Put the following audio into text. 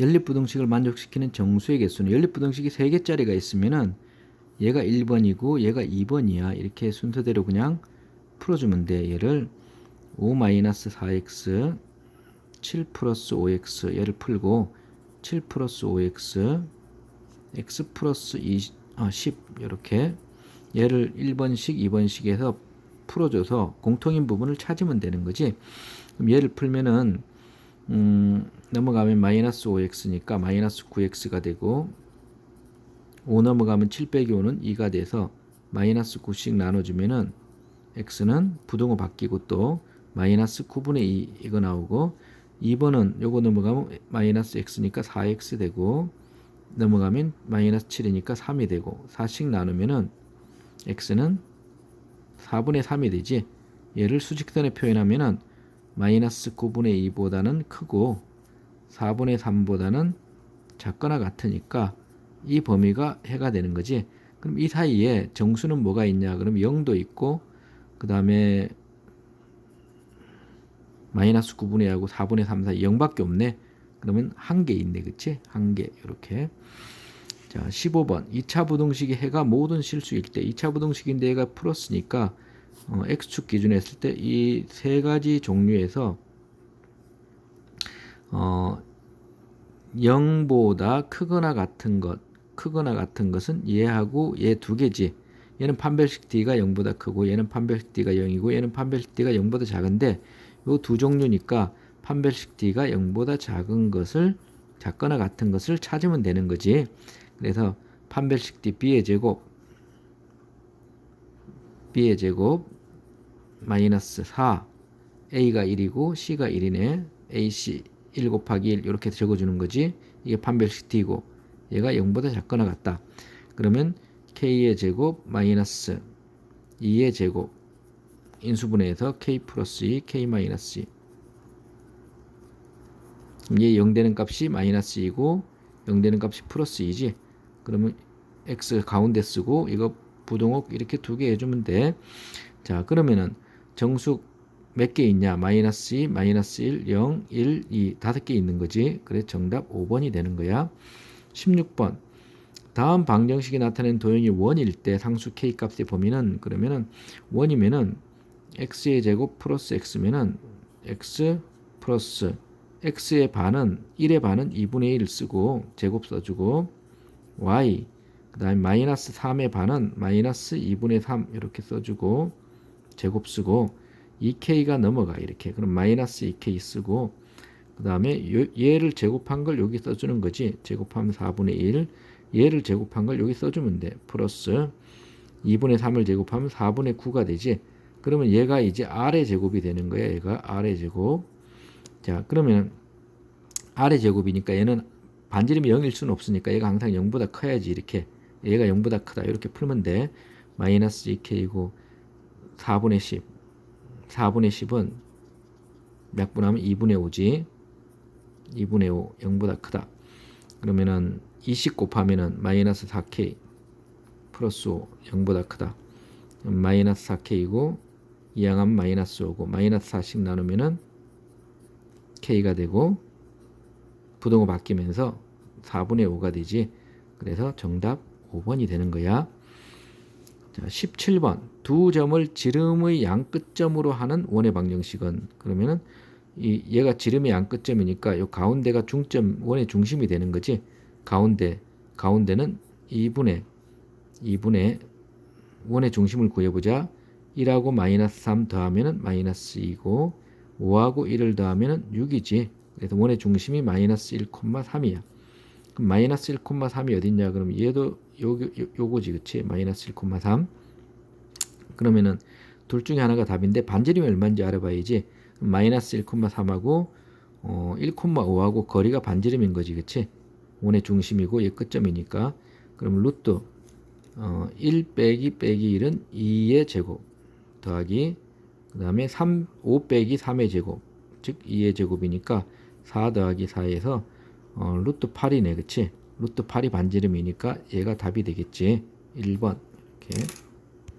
연립부등식을 만족시키는 정수의 개수는 연립부등식이 3개짜리가 있으면은 얘가 1번이고 얘가 2번이야. 이렇게 순서대로 그냥 풀어주면 돼. 얘를 5-4x 7 플러스 5x 얘를 풀고 7 플러스 5x x 플러스 20, 아, 10 이렇게 얘를 1번식 2번식에서 풀어줘서 공통인 부분을 찾으면 되는 거지 그럼 얘를 풀면은 음, 넘어가면 마이너스 5x니까 마이너스 9x가 되고 5 넘어가면 7 빼기 5는 2가 돼서 마이너스 9씩 나눠주면은 x는 부동호 바뀌고 또 마이너스 9분의 2 이거 나오고 2번은 요거 넘어가면 마이너스 x니까 4x 되고 넘어가면 마이너스 7이니까 3이 되고 4씩 나누면은 x는 4분의 3이 되지. 얘를 수직선에 표현하면은 마이너스 9분의 2보다는 크고 4분의 3보다는 작거나 같으니까 이 범위가 해가 되는 거지 그럼 이 사이에 정수는 뭐가 있냐 그럼 0도 있고 그 다음에 마이너스 9분의 2하고 4분의 3 사이 0밖에 없네. 그러면 한 개 있네. 그치? 한 개. 이렇게. 자, 15번. 2차 부등식의 해가 모든 실수일 때 2차 부등식인데 얘가 플러스니까 어, x축 기준에 했을 때 이 세 가지 종류에서 어, 0보다 크거나 같은 것, 크거나 같은 것은 얘하고 얘 두 개지. 얘는 판별식 d가 0보다 크고 얘는 판별식 d가 0이고 얘는 판별식 d가 0보다 작은데 요 두 종류니까 판별식 d가 0보다 작은 것을 작거나 같은 것을 찾으면 되는 거지. 그래서 판별식 d b의 제곱 b의 제곱 마이너스 4 a가 1이고 c가 1이네. ac 1 곱하기 1 이렇게 적어주는 거지. 이게 판별식 d고 얘가 0보다 작거나 같다. 그러면 k의 제곱 마이너스 2의 제곱 인수분해해서 k 플러스 2, k 마이너스 2. 그럼 얘0 되는 값이 마이너스 2고 0 되는 값이 플러스 2지. 그러면 x 가운데 쓰고 이거 부동호 이렇게 두 개 해주면 돼. 자 그러면은 정수 몇 개 있냐? 마이너스 2, 마이너스 1, 0, 1, 2 다섯 개 있는 거지. 그래 정답 5번이 되는 거야. 16번 다음 방정식이 나타낸 도형이 원일 때 상수 k 값의 범위는 그러면은 원이면은 x의 제곱 플러스 x면은 x 플러스 x의 반은 1의 반은 2분의 1 쓰고 제곱 써주고 y 그 다음에 마이너스 3의 반은 마이너스 2분의 3 이렇게 써주고 제곱 쓰고 2k가 넘어가 이렇게 그럼 마이너스 2k 쓰고 그 다음에 얘를 제곱한 걸 여기 써주는 거지 제곱하면 4분의 1 얘를 제곱한 걸 여기 써주면 돼 플러스 2분의 3을 제곱하면 4분의 9가 되지 그러면 얘가 이제 R의 제곱이 되는 거야. 얘가 R의 제곱. 자, 그러면 R의 제곱이니까 얘는 반지름이 0일 수는 없으니까 얘가 항상 0보다 커야지. 이렇게. 얘가 0보다 크다. 이렇게 풀면 돼. 마이너스 2K이고 4분의 10. 4분의 10은 몇분 하면 2분의 5지. 2분의 5. 0보다 크다. 그러면은 20 곱하면은 마이너스 4K 플러스 5. 0보다 크다. 마이너스 4K이고 이항하면 마이너스 5고 마이너스 4씩 나누면은 K가 되고 부동호 바뀌면서 4분의 5가 되지. 그래서 정답 5번이 되는 거야. 자, 17번. 두 점을 지름의 양끝점으로 하는 원의 방정식은 그러면은 이 얘가 지름의 양끝점이니까 요 가운데가 중점 원의 중심이 되는 거지. 가운데 가운데는 2분의 2분의 원의 중심을 구해보자. 1하고 마이너스 3 더하면은 마이너스 2고 5하고 1을 더하면은 6이지. 그래서 원의 중심이 마이너스 1,3이야. 그럼 마이너스 1,3이 어딨냐? 그럼 얘도 요, 요, 요거지. 그치? 마이너스 1,3. 그러면은 둘 중에 하나가 답인데 반지름이 얼마인지 알아봐야지. 마이너스 1,3하고 어, 1,5하고 거리가 반지름인 거지. 그치? 원의 중심이고 얘 끝점이니까. 그럼 루트 어, 1 빼기 빼기 1은 2의 제곱 더하기 그 다음에 3, 5 빼기 3의 제곱 즉 2의 제곱이니까 4 더하기 4에서 어, 루트 8이네 그치 루트 8이 반지름이니까 얘가 답이 되겠지 1번 이렇게